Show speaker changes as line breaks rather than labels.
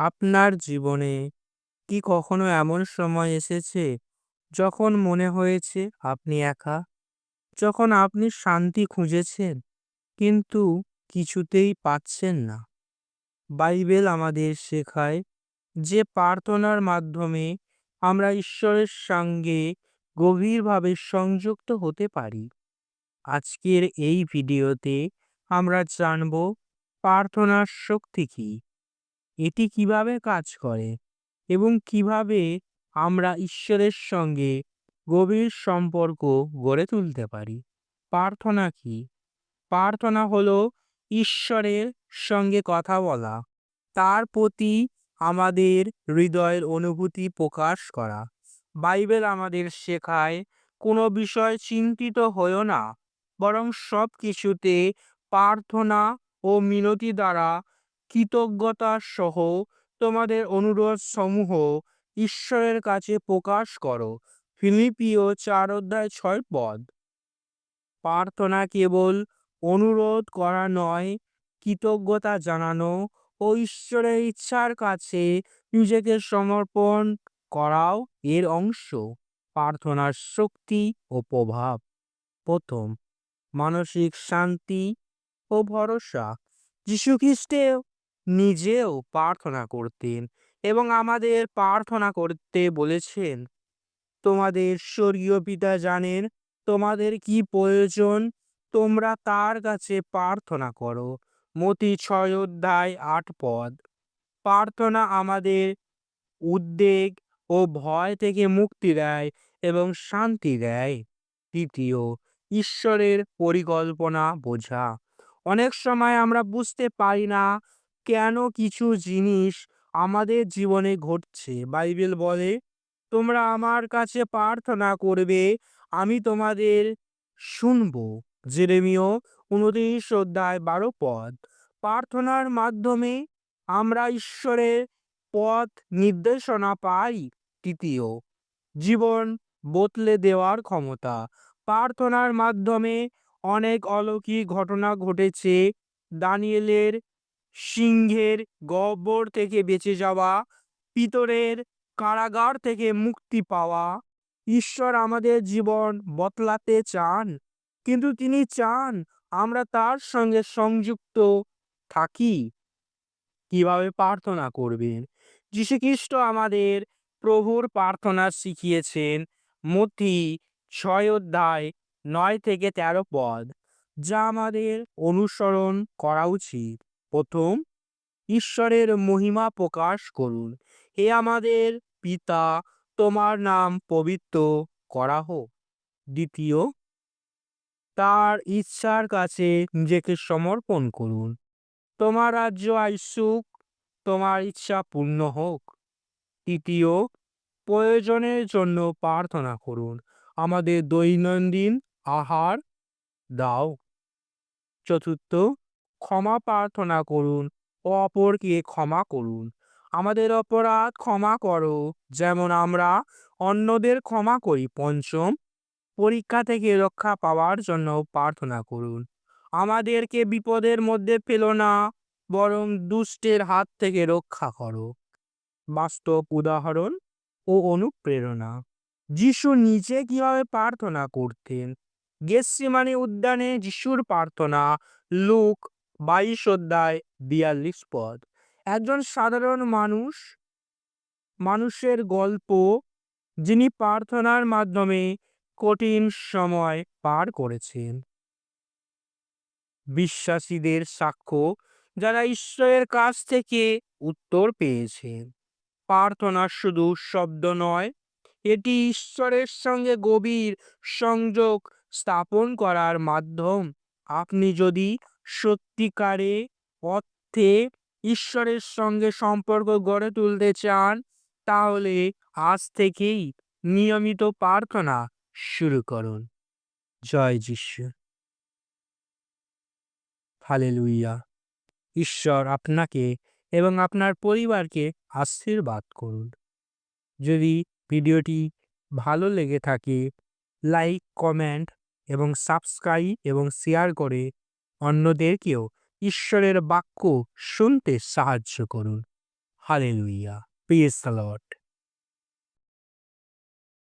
আপনার জীবনে কি কখনো এমন সময় এসেছে যখন মনে হয়েছে আপনি একা? যখন আপনি শান্তি খুঁজেছেন কিন্তু কিছুতেই পাচ্ছেন না। বাইবেল আমাদের শেখায় যে প্রার্থনার মাধ্যমে আমরা ঈশ্বরের সঙ্গে গভীরভাবে সংযুক্ত হতে পারি। আজকের এই ভিডিওতে আমরা জানব প্রার্থনার শক্তি কী? এটি কীভাবে কাজ করে এবং কীভাবে আমরা ঈশ্বরের সঙ্গে গভীর সম্পর্ক গড়ে তুলতে পারি? প্রার্থনা কি? প্রার্থনা হলো ঈশ্বরের সঙ্গে কথা বলা, তার প্রতি আমাদের হৃদয়ের অনুভূতি প্রকাশ করা। বাইবেল আমাদের শেখায়, কোনো বিষয় চিন্তিত হয়েও না, বরং সব কিছুতে প্রার্থনা ও মিনতি দ্বারা কৃতজ্ঞতা সহ তোমাদের অনুরোধ সমূহ ঈশ্বরের কাছে প্রকাশ করো। ফিলিপিও চার অধ্যায় ছয় পদ। প্রার্থনা কেবল অনুরোধ করা নয়, কৃতজ্ঞতা জানানো ও ঈশ্বরের ইচ্ছার কাছে নিজেকে সমর্পণ করাও এর অংশ। প্রার্থনার শক্তি ও প্রভাব। প্রথম, মানসিক শান্তি ও ভরসা। যীশুখ্রিস্টে নিজেও প্রার্থনা করতেন এবং আমাদের প্রার্থনা করতে বলেছেন, তোমাদের স্বর্গীয় পিতা জানেন তোমাদের কি প্রয়োজন, তোমরা তার কাছে প্রার্থনা করো। মতি ছয় অধ্যায় আট পদ। প্রার্থনা আমাদের উদ্বেগ ও ভয় থেকে মুক্তি দেয় এবং শান্তি দেয়। তৃতীয়, ঈশ্বরের পরিকল্পনা বোঝা। অনেক সময় আমরা বুঝতে পারি না কেন কিছু জিনিস আমাদের জীবনে ঘটছে? বাইবেল বলে, তোমরা আমার কাছে প্রার্থনা করবে, আমি তোমাদের শুনব। জেরেমিও উনত্রিশ অধ্যায় বারো পদ। প্রার্থনার মাধ্যমে আমরা ঈশ্বরের পথ নির্দেশনা পাই। তৃতীয়, জীবন বদলে দেওয়ার ক্ষমতা। প্রার্থনার মাধ্যমে অনেক অলৌকিক ঘটনা ঘটেছে। দানিয়েলের সিংহের গব্বর থেকে বেঁচে যাওয়া, পিতরের কারাগার থেকে মুক্তি পাওয়া। ঈশ্বর আমাদের জীবন বদলাতে চান, কিন্তু তিনি চান আমরা তার সঙ্গে সংযুক্ত থাকি। কীভাবে প্রার্থনা করবেন? যীশুখ্রিস্ট আমাদের প্রভুর প্রার্থনা শিখিয়েছেন মতি ছয় অধ্যায় নয় থেকে তেরো পদ, যা আমাদের অনুসরণ করা উচিত। প্রথম, ঈশ্বরের মহিমা প্রকাশ করুন। হে আমাদের পিতা, তোমার নাম পবিত্র করা হোক। দ্বিতীয়, তার ইচ্ছার কাছে নিজেকে সমর্পণ করুন। তোমার রাজ্য আইসুক তোমার ইচ্ছা পূর্ণ হোক। তৃতীয়, প্রয়োজনের জন্য প্রার্থনা করুন। আমাদের দৈনন্দিন আহার দাও। চতুর্থ ক্ষমা প্রার্থনা করুন ও অপরকে ক্ষমা করুন। আমাদের অপরাধ ক্ষমা করো। যেমন আমরা অন্যদের ক্ষমা করি, পঞ্চম পরীক্ষা থেকে রক্ষা পাওয়ার জন্য প্রার্থনা করুন। আমাদেরকে বিপদের মধ্যে ফেলো না, বরং দুষ্টের হাত থেকে রক্ষা করো। বাস্তব উদাহরণ ও অনুপ্রেরণা। যিশু নিজে কীভাবে প্রার্থনা করতেন? গেসিমানি উদ্যানে যিশুর প্রার্থনা, লুক বাইশ অধ্যায় বিয়াল্লিশ পদ। একজন সাধারণ মানুষ, মানুষের গল্প, যিনি প্রার্থনার মাধ্যমে কঠিন সময় পার করেছেন। বিশ্বাসীদের সাক্ষ্য যারা ঈশ্বরের কাছ থেকে উত্তর পেয়েছেন। প্রার্থনা শুধু শব্দ নয়, এটি ঈশ্বরের সঙ্গে গভীর সংযোগ স্থাপন করার মাধ্যম। আপনি যদি সত্যিকারে অর্থে ঈশ্বরের সঙ্গে সম্পর্ক গড়ে তুলতে চান, তাহলে আজ থেকেই নিয়মিত প্রার্থনা শুরু করুন। জয় যিশু। হালেলুইয়া ঈশ্বর আপনাকে এবং আপনার পরিবারকে আশীর্বাদ করুন। যদি ভিডিওটি ভালো লেগে থাকে, লাইক, কমেন্ট এবং সাবস্ক্রাইব এবং শেয়ার করে অন্যদেরকেও ঈশ্বরের বাক্য শুনতে সাহায্য করুন। হালেলুইয়া প্রিয় লর্ড